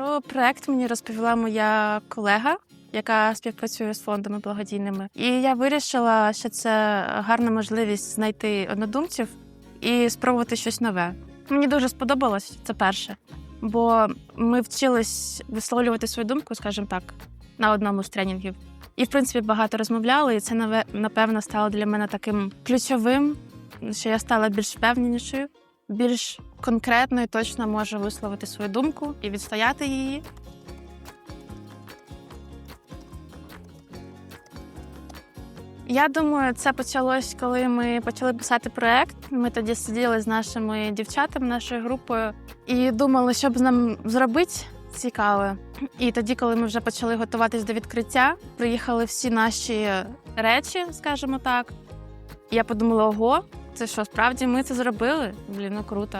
Про проект мені розповіла моя колега, яка співпрацює з фондами благодійними. І я вирішила, що це гарна можливість знайти однодумців і спробувати щось нове. Мені дуже сподобалось це перше, бо ми вчились висловлювати свою думку, скажімо так, на одному з тренінгів. І, в принципі, багато розмовляли, і це наве- напевно стало для мене таким ключовим, що я стала більш впевненішою, більш конкретно і точно можу висловити свою думку і відстояти її. Я думаю, це почалось, коли ми почали писати проект. Ми тоді сиділи з нашими дівчатами, нашою групою, і думали, що б нам зробити цікаве. І тоді, коли ми вже почали готуватись до відкриття, приїхали всі наші речі, скажімо так. Я подумала: ого, це що, справді ми це зробили? Блін, ну круто.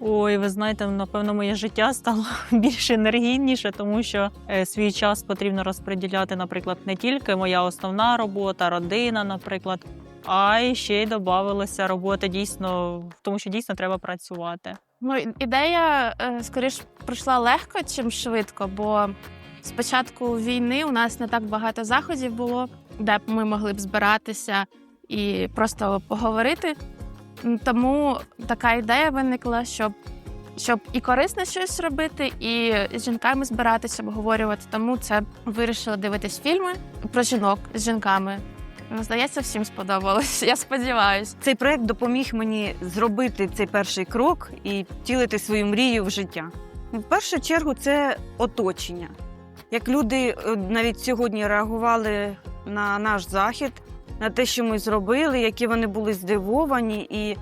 Ой, ви знаєте, напевно, моє життя стало більш енергійніше, тому що е, свій час потрібно розподіляти, наприклад, не тільки моя основна робота, родина, наприклад, а й ще й додавалося роботи дійсно, тому що дійсно треба працювати. Ну, ідея е, скоріш пройшла легко, чим швидко, бо з початку війни у нас не так багато заходів було, де б ми могли б збиратися і просто поговорити. Тому така ідея виникла, щоб, щоб і корисне щось робити, і з жінками збиратися, обговорювати. Тому це вирішила дивитись фільми про жінок з жінками. Ну, Здається, всім сподобалось. Я сподіваюся. Цей проект допоміг мені зробити цей перший крок і втілити свою мрію в життя. В першу чергу це оточення. Як люди е, навіть сьогодні реагували на наш захід, на те, що ми зробили, які вони були здивовані, і,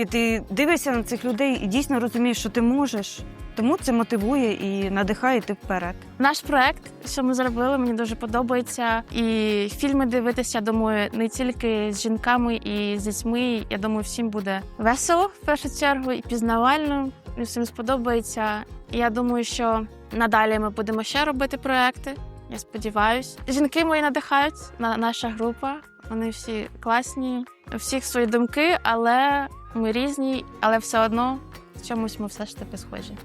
і ти дивишся на цих людей і дійсно розумієш, що ти можеш. Тому це мотивує і надихає йти вперед. Наш проект, що ми зробили, мені дуже подобається. І фільми дивитися, думаю, не тільки з жінками і з дітьми. Я думаю, всім буде весело в першу чергу і пізнавально. І всім сподобається. Я думаю, що надалі ми будемо ще робити проекти. Я сподіваюсь. Жінки мої надихають на наша група. Вони всі класні, у всіх свої думки, але ми різні, але все одно в чомусь ми все ж таки схожі.